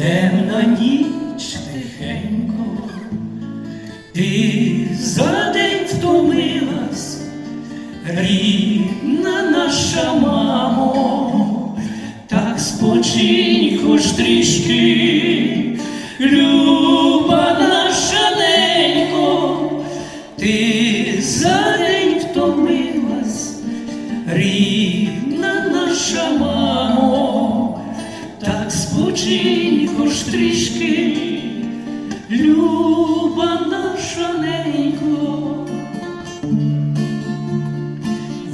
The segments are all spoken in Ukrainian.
темна ніч тихенько, ти за день втомилась, рідна наша мамо, так спочинь хоч трішки, люба наша ненько, ти за день втомилась, рідна наша мамо, хоч трішки, люба наша ненько.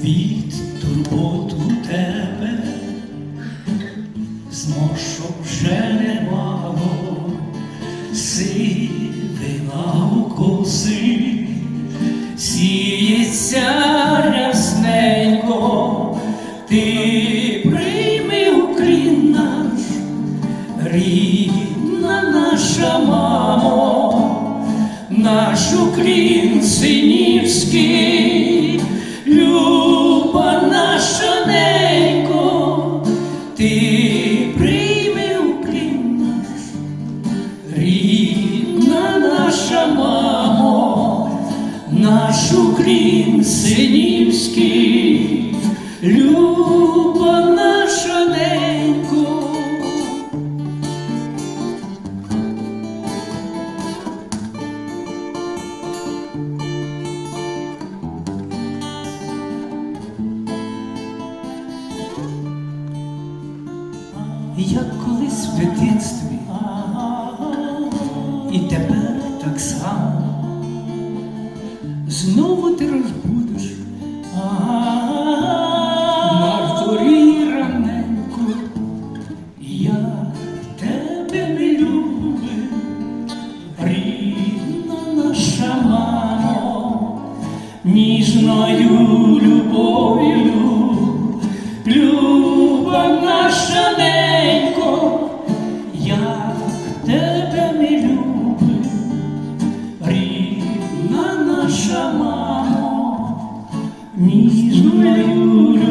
Від турботу тебе змошу вже немало, сивина у коси, сіється рясненько, ти рідна наша мамо, наш уклін синівський, люба наша ненько, ти прийми уклін наш, рідна наша мамо, наш уклін синівський, як колись в дитинстві, і тепер так само. Знову ти розбудеш на зорі раненьку, як тебе не любив, рідна наша мамо, ніжною любов'ю, люба наша не. Наша мамо, ніжною